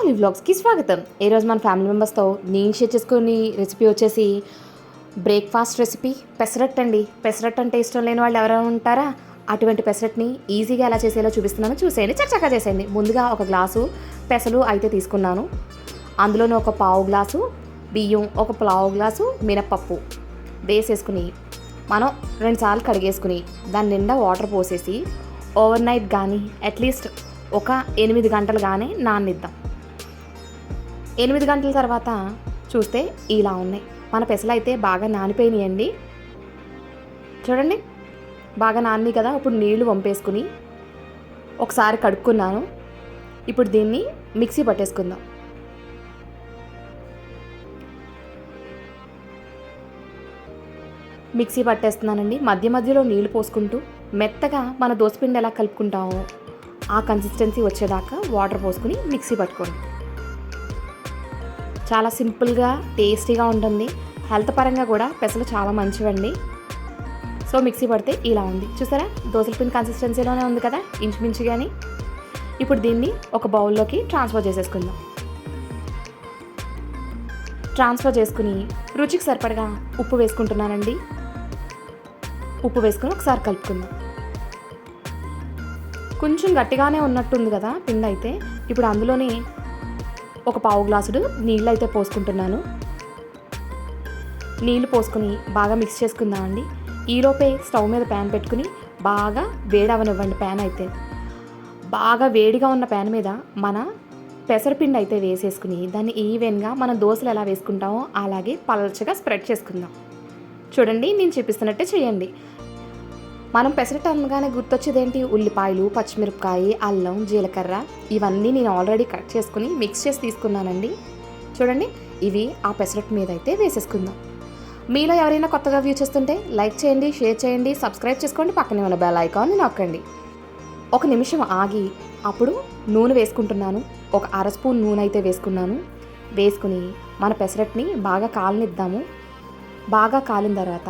పావని వ్లాగ్స్కి స్వాగతం. ఈరోజు మన ఫ్యామిలీ మెంబర్స్తో నేను షేర్ చేసుకుని రెసిపీ వచ్చేసి బ్రేక్ఫాస్ట్ రెసిపీ. పెసరట్ అండి. పెసరట్ అంటే ఇష్టం లేని వాళ్ళు ఎవరైనా ఉంటారా? అటువంటి పెసరట్ని ఈజీగా ఎలా చేసేలా చూపిస్తున్నాను చూసేయండి. చక్కగా చేసేయండి. ముందుగా ఒక గ్లాసు పెసలు అయితే తీసుకున్నాను. అందులోనే ఒక పావు గ్లాసు బియ్యం ఒక పావు గ్లాసు మినపప్పు వేసేసుకుని మనం రెండుసార్లు కడిగేసుకుని దాని నిండా వాటర్ పోసేసి ఓవర్ నైట్ కానీ అట్లీస్ట్ ఒక ఎనిమిది గంటలు కానీ నానిద్దాం. ఎనిమిది గంటల తర్వాత చూస్తే ఇలా ఉన్నాయి. మన పెసలు అయితే బాగా నానిపోయినాయండి. చూడండి బాగా నాని కదా. ఇప్పుడు నీళ్ళు వంపేసుకుని ఒకసారి కడుక్కున్నాను. ఇప్పుడు దీన్ని మిక్సీ పట్టేసుకుందాం. మిక్సీ పట్టేస్తున్నానండి. మధ్య మధ్యలో నీళ్ళు పోసుకుంటూ మెత్తగా మన దోసపిండి ఎలా కలుపుకుంటామో ఆ కన్సిస్టెన్సీ వచ్చేదాకా వాటర్ పోసుకుని మిక్సీ పట్టుకోండి చాలా సింపుల్గా టేస్టీగా ఉంటుంది. హెల్త్ పరంగా కూడా పెసలు చాలా మంచివండి. సో మిక్సీ పడితే ఇలా ఉంది. చూసారా? దోశల పిండి కన్సిస్టెన్సీలోనే ఉంది కదా? ఇంచుమించుగాని ఇప్పుడు దీన్ని ఒక బౌల్లోకి ట్రాన్స్ఫర్ చేసేసుకుందాం. ట్రాన్స్ఫర్ చేసుకుని రుచికి సరిపడగా ఉప్పు వేసుకుంటున్నానండి. ఉప్పు వేసుకుని ఒకసారి కలుపుకుందాం. కొంచెం గట్టిగానే ఉన్నట్టుంది కదా పిండి అయితే. ఇప్పుడు అందులోనే ఒక పావు గ్లాసుడు నీళ్ళు అయితే పోసుకుంటున్నాను. నీళ్ళు పోసుకుని బాగా మిక్స్ చేసుకుందామండి ఈలోపే స్టవ్ మీద ప్యాన్ పెట్టుకుని బాగా వేడవనివ్వండి ప్యాన్ అయితే. బాగా వేడిగా ఉన్న ప్యాన్ మీద మన పెసరపిండి అయితే వేసేసుకుని దాన్ని ఈవెన్గా మనం దోశలు ఎలా వేసుకుంటామో అలాగే పలచగా స్ప్రెడ్ చేసుకుందాం. చూడండి నేను చూపిస్తున్నట్టే చేయండి. మనం పెసరట్టు అనగానే గుర్తొచ్చేదేంటి? ఉల్లిపాయలు పచ్చిమిరపకాయ అల్లం జీలకర్ర ఇవన్నీ నేను ఆల్రెడీ కట్ చేసుకుని మిక్స్ చేసి తీసుకున్నానండి. చూడండి ఇవి ఆ పెసరట్టు మీద అయితే వేసేసుకుందాం. మీలో ఎవరైనా కొత్తగా వ్యూ చేస్తుంటే లైక్ చేయండి షేర్ చేయండి సబ్స్క్రైబ్ చేసుకోండి పక్కనే ఉన్న బెల్ ఐకాన్ని నొక్కండి. ఒక నిమిషం ఆగి అప్పుడు నూనె వేసుకుంటున్నాను. ఒక అర స్పూన్ నూనె అయితే వేసుకున్నాను. వేసుకుని మన పెసరట్ని బాగా కాలనిద్దాము. బాగా కాలిన తర్వాత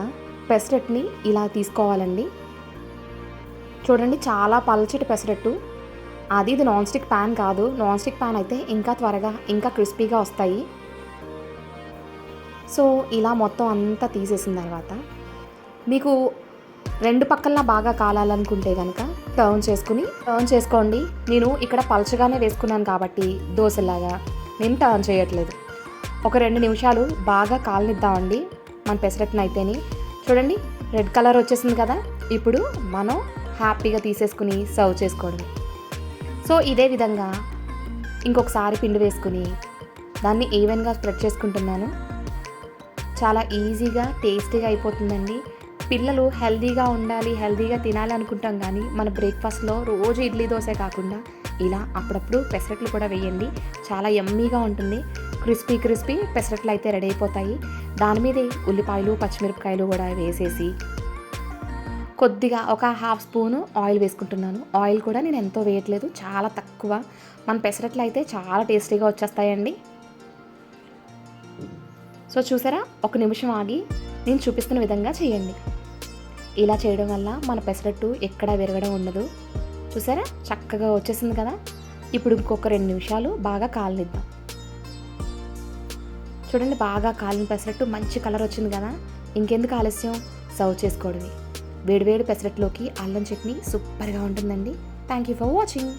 పెసరట్ని ఇలా తీసుకోవాలండి. చూడండి చాలా పలచటి పెసరట్టు. అది ఇది నాన్ స్టిక్ ప్యాన్ కాదు. నాన్ స్టిక్ ప్యాన్ అయితే ఇంకా త్వరగా ఇంకా క్రిస్పీగా వస్తాయి. సో ఇలా మొత్తం అంతా తీసేసిన తర్వాత మీకు రెండు పక్కల బాగా కాలాలనుకుంటే కనుక టర్న్ చేసుకుని టర్న్ చేసుకోండి. నేను ఇక్కడ పలచగానే వేసుకున్నాను కాబట్టి దోశలాగా నేను టర్న్ చేయట్లేదు. ఒక రెండు నిమిషాలు బాగా కాలనిద్దామండి మన పెసరట్ని చూడండి రెడ్ కలర్ వచ్చేసింది కదా. ఇప్పుడు మనం హ్యాపీగా తీసేసుకుని సర్వ్ చేసుకోవడం సో ఇదే విధంగా ఇంకొకసారి పిండి వేసుకుని దాన్ని ఈవెన్గా స్ప్రెడ్ చేసుకుంటున్నాను. చాలా ఈజీగా టేస్టీగా అయిపోతుందండి. పిల్లలు హెల్దీగా ఉండాలి హెల్దీగా తినాలి అనుకుంటాం కానీ మన బ్రేక్ఫాస్ట్లో రోజు ఇడ్లీ దోశ కాకుండా ఇలా అప్పుడప్పుడు పెసరట్లు కూడా వేయండి. చాలా ఎమ్మీగా ఉంటుంది. క్రిస్పీ క్రిస్పీ పెసరట్లు అయితే రెడీ అయిపోతాయి. దాని మీదే ఉల్లిపాయలు పచ్చిమిరపకాయలు కూడా వేసేసి కొద్దిగా ఒక హాఫ్ స్పూను ఆయిల్ వేసుకుంటున్నాను. ఆయిల్ కూడా నేను ఎంతో వేయట్లేదు. చాలా తక్కువ. మన పెసరట్లు అయితే చాలా టేస్టీగా వచ్చేస్తాయండి. సో చూసారా? ఒక నిమిషం ఆగి నేను చూపిస్తున్న విధంగా చేయండి. ఇలా చేయడం వల్ల మన పెసరట్టు ఎక్కడా విరగడం ఉండదు. చూసారా? చక్కగా వచ్చేసింది కదా? ఇప్పుడు ఇంకొక రెండు నిమిషాలు బాగా కాలనిద్దాం. చూడండి బాగా కాలిన పెసరట్టు మంచి కలర్ వచ్చింది కదా? ఇంకెందుకు ఆలస్యం? సర్వ్ చేసుకోవడమే. వేడివేడి పెసరట్లోకి అల్లం చట్నీ సూపర్గా ఉంటుందండి. Thank you for watching